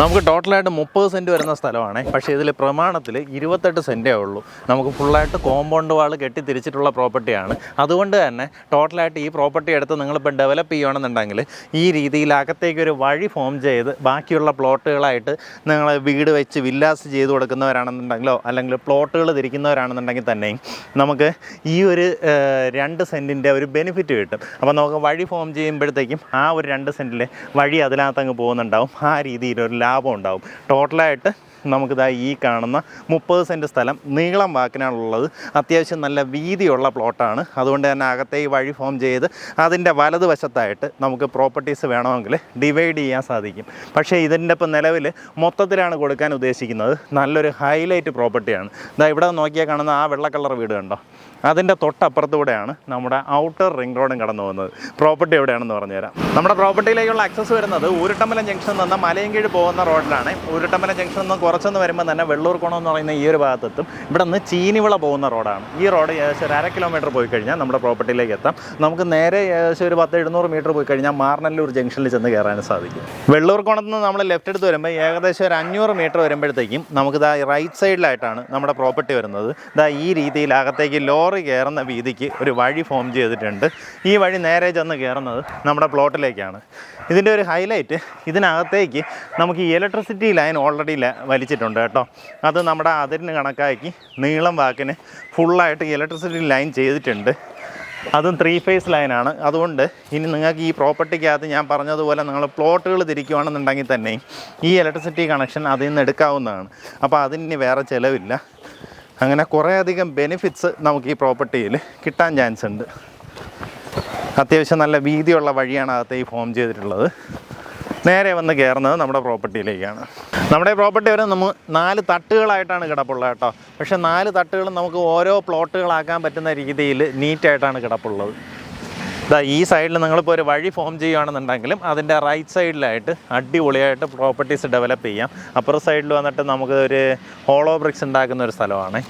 നമുക്ക് ടോട്ടലായിട്ട് മുപ്പത് സെന്റ് വരുന്ന സ്ഥലമാണേ. പക്ഷേ ഇതിൽ പ്രമാണത്തിൽ ഇരുപത്തെട്ട് സെന്റേ ഉള്ളൂ. നമുക്ക് ഫുള്ളായിട്ട് കോമ്പൗണ്ട് വാൾ കെട്ടി തിരിച്ചിട്ടുള്ള പ്രോപ്പർട്ടിയാണ് അതുകൊണ്ട് തന്നെ ടോട്ടലായിട്ട് ഈ പ്രോപ്പർട്ടി എടുത്ത് നിങ്ങളിപ്പോൾ ഡെവലപ്പ് ചെയ്യുകയാണെന്നുണ്ടെങ്കിൽ ഈ രീതിയിൽ അകത്തേക്ക് ഒരു വഴി ഫോം ചെയ്ത് ബാക്കിയുള്ള പ്ലോട്ടുകളായിട്ട് നിങ്ങൾ വീട് വെച്ച് വില്ലാസ് ചെയ്ത് കൊടുക്കുന്നവരാണെന്നുണ്ടെങ്കിലോ അല്ലെങ്കിൽ പ്ലോട്ടുകൾ തിരിക്കുന്നവരാണെന്നുണ്ടെങ്കിൽ തന്നെയും നമുക്ക് ഈ ഒരു രണ്ട് സെന്റിന്റെ ഒരു ബെനിഫിറ്റ് കിട്ടും. അപ്പോൾ നമുക്ക് വഴി ഫോം ചെയ്യുമ്പോഴത്തേക്കും ആ ഒരു രണ്ട് സെന്റിലെ വഴി അതിനകത്ത് അങ്ങ് പോകുന്നുണ്ടാവും. ആ രീതിയിൽ ഒരു ലാഭം ഉണ്ടാവും. ടോട്ടലായിട്ട് നമുക്കിതാ ഈ കാണുന്ന മുപ്പത് സെന്റ് സ്ഥലം നീളം വാക്കിനാണുള്ളത്. അത്യാവശ്യം നല്ല വീതിയുള്ള പ്ലോട്ടാണ്. അതുകൊണ്ട് തന്നെ അകത്തെ ഈ വഴി ഫോം ചെയ്ത് അതിന്റെ വലതുവശത്തായിട്ട് നമുക്ക് പ്രോപ്പർട്ടീസ് വേണമെങ്കിൽ ഡിവൈഡ് ചെയ്യാൻ സാധിക്കും. പക്ഷേ ഇതിന്റെ ഇപ്പം നിലവിൽ മൊത്തത്തിലാണ് കൊടുക്കാൻ ഉദ്ദേശിക്കുന്നത്. നല്ലൊരു ഹൈലൈറ്റ് പ്രോപ്പർട്ടിയാണ്. ഇതാ ഇവിടെ നോക്കിയാൽ കാണുന്ന ആ വെള്ള കളർ വീട് കണ്ടോ? അതിന്റെ തൊട്ടപ്പുറത്തൂടെയാണ് നമ്മുടെ ഔട്ടർ റിംഗ് റോഡും കടന്നു പോകുന്നത്. പ്രോപ്പർട്ടി എവിടെയാണെന്ന് പറഞ്ഞുതരാം. നമ്മുടെ പ്രോപ്പർട്ടിയിലേക്കുള്ള ആക്സസ് വരുന്നത് ഊരുട്ടമ്പലം ജംഗ്ഷനിൽ നിന്ന് മലയൻകീഴ് പോകുന്ന റോഡിലാണ്. ഊരുട്ടമ്പലം ജംഗ്ഷനിൽ നിന്ന് കുറച്ചൊന്ന് വരുമ്പോൾ തന്നെ വെള്ളൂർക്കുണം എന്ന് പറയുന്ന ഈ ഒരു ഭാഗത്തെത്തും. ഇവിടെ നിന്ന് ചീനിവിള പോകുന്ന റോഡാണ്. ഈ റോഡ് ഏകദേശം ഒരു അര കിലോമീറ്റർ പോയി കഴിഞ്ഞാൽ നമ്മുടെ പ്രോപ്പർട്ടിയിലേക്ക് എത്താം. നമുക്ക് നേരെ ഏകദേശം ഒരു പത്ത് എഴുന്നൂറ് മീറ്റർ പോയി കഴിഞ്ഞാൽ മാർനല്ലൂർ ജംഗ്ഷനിൽ ചെന്ന് കയറാനും സാധിക്കും. വെള്ളൂർക്കുണത്ത് നിന്ന് നമ്മൾ ലെഫ്റ്റ് എടുത്ത് വരുമ്പോൾ ഏകദേശം ഒരു അഞ്ഞൂറ് മീറ്റർ വരുമ്പോഴത്തേക്കും നമുക്ക് ഇതാ റൈറ്റ് സൈഡിലായിട്ടാണ് നമ്മുടെ പ്രോപ്പർട്ടി വരുന്നത്. ഇതാ ഈ രീതിയിൽ അകത്തേക്ക് ലോറി കയറുന്ന വീതിക്ക് ഒരു വഴി ഫോം ചെയ്തിട്ടുണ്ട്. ഈ വഴി നേരെ ചെന്ന് കയറുന്നത് നമ്മുടെ പ്ലോട്ടിലേക്കാണ് ഇതിന്റെ ഒരു ഹൈലൈറ്റ് ഇതിനകത്തേക്ക് നമുക്ക് ഈ ഇലക്ട്രിസിറ്റി ലൈൻ ഓൾറെഡി വലിച്ചിട്ടുണ്ട് കേട്ടോ. അത് നമ്മുടെ അതിരിന് കണക്കാക്കി നീളം വാക്കിന് ഫുള്ളായിട്ട് ഇലക്ട്രിസിറ്റി ലൈൻ ചെയ്തിട്ടുണ്ട്. അതും ത്രീ ഫേസ് ലൈനാണ് അതുകൊണ്ട് ഇനി നിങ്ങൾക്ക് ഈ പ്രോപ്പർട്ടിക്കകത്ത് ഞാൻ പറഞ്ഞതുപോലെ നിങ്ങൾ പ്ലോട്ടുകൾ തിരിക്കുകയാണെന്നുണ്ടെങ്കിൽ തന്നെ ഈ ഇലക്ട്രിസിറ്റി കണക്ഷൻ അതിൽ നിന്ന് എടുക്കാവുന്നതാണ്. അപ്പോൾ അതിന് വേറെ ചിലവില്ല. അങ്ങനെ കുറേയധികം ബെനിഫിറ്റ്സ് നമുക്ക് ഈ പ്രോപ്പർട്ടിയിൽ കിട്ടാൻ ചാൻസ് ഉണ്ട്. അത്യാവശ്യം നല്ല വീതിയുള്ള വഴിയാണ് അകത്ത് ഈ ഫോം ചെയ്തിട്ടുള്ളത്. നേരെ വന്ന് കയറുന്നത് നമ്മുടെ പ്രോപ്പർട്ടിയിലേക്കാണ്. നമ്മുടെ പ്രോപ്പർട്ടി വരെ നമ്മൾ നാല് തട്ടുകളായിട്ടാണ് കിടപ്പുള്ളത് കേട്ടോ. പക്ഷേ നാല് തട്ടുകളും നമുക്ക് ഓരോ പ്ലോട്ടുകളാക്കാൻ പറ്റുന്ന രീതിയിൽ നീറ്റായിട്ടാണ് കിടപ്പുള്ളത്. ഇതാ ഈ സൈഡിൽ നിങ്ങളിപ്പോൾ ഒരു വഴി ഫോം ചെയ്യുകയാണെന്നുണ്ടെങ്കിലും അതിന്റെ റൈറ്റ് സൈഡിലായിട്ട് അടിപൊളിയായിട്ട് പ്രോപ്പർട്ടീസ് ഡെവലപ്പ് ചെയ്യാം. അപ്പുറ സൈഡിൽ വന്നിട്ട് നമുക്ക് ഒരു ഹോളോ ബ്രിക്സ് ഉണ്ടാക്കുന്ന ഒരു സ്ഥലമാണ്.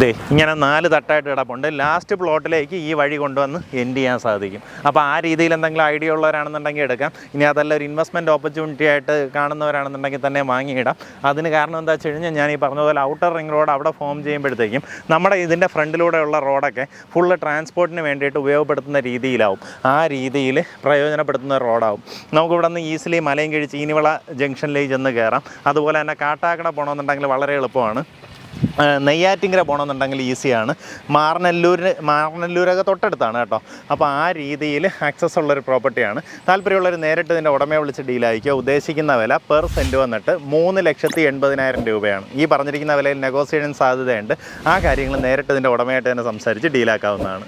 ദേ ഇങ്ങനെ നാല് തട്ടായിട്ട് കിടപ്പുണ്ട്. ലാസ്റ്റ് പ്ലോട്ടിലേക്ക് ഈ വഴി കൊണ്ടുവന്ന് എൻഡ് ചെയ്യാൻ സാധിക്കും. അപ്പോൾ ആ രീതിയിൽ എന്തെങ്കിലും ഐഡിയ ഉള്ളവരാണെന്നുണ്ടെങ്കിൽ എടുക്കാം. ഇനി അതല്ല ഒരു ഇൻവെസ്റ്റ്മെന്റ് ഓപ്പർച്യൂണിറ്റി ആയിട്ട് കാണുന്നവരാണെന്നുണ്ടെങ്കിൽ തന്നെ വാങ്ങിയിടാം. അതിന് കാരണം എന്താ വെച്ച് കഴിഞ്ഞാൽ ഞാൻ ഈ പറഞ്ഞതുപോലെ ഔട്ടർ റിംഗ് റോഡ് അവിടെ ഫോം ചെയ്യുമ്പോഴത്തേക്കും നമ്മുടെ ഇതിന്റെ ഫ്രണ്ടിലൂടെയുള്ള റോഡൊക്കെ ഫുള്ള് ട്രാൻസ്പോർട്ടിന് വേണ്ടിയിട്ട് ഉപയോഗപ്പെടുത്തുന്ന രീതിയിലാവും. ആ രീതിയിൽ പ്രയോജനപ്പെടുത്തുന്ന റോഡാവും നമുക്കിവിടെ നിന്ന് ഈസിലി മലയും കഴിച്ച് ഇനിവിള ജംഗ്ഷനിലേക്ക് ചെന്ന് കയറാം. അതുപോലെ തന്നെ കാട്ടാക്കട പോകണമെന്നുണ്ടെങ്കിൽ വളരെ എളുപ്പമാണ്. നെയ്യാറ്റിങ്കര പോകണമെന്നുണ്ടെങ്കിൽ ഈസിയാണ്. മാറനല്ലൂരിന് മാറനല്ലൂരൊക്കെ തൊട്ടടുത്താണ് കേട്ടോ. അപ്പോൾ ആ രീതിയിൽ ആക്സസ് ഉള്ളൊരു പ്രോപ്പർട്ടിയാണ് താല്പര്യമുള്ളവർ നേരിട്ട് ഇതിന്റെ ഉടമയെ വിളിച്ച് ഡീലായിരിക്കുക ഉദ്ദേശിക്കുന്ന വില പെർ സെന്റ് വന്നിട്ട് മൂന്ന് ലക്ഷത്തി എൺപതിനായിരം രൂപയാണ്. ഈ പറഞ്ഞിരിക്കുന്ന വിലയിൽ നെഗോസിയേഷൻ സാധ്യതയുണ്ട്. ആ കാര്യങ്ങൾ നേരിട്ട് ഇതിന്റെ ഉടമയായിട്ട് തന്നെ സംസാരിച്ച് ഡീലാക്കാവുന്നതാണ്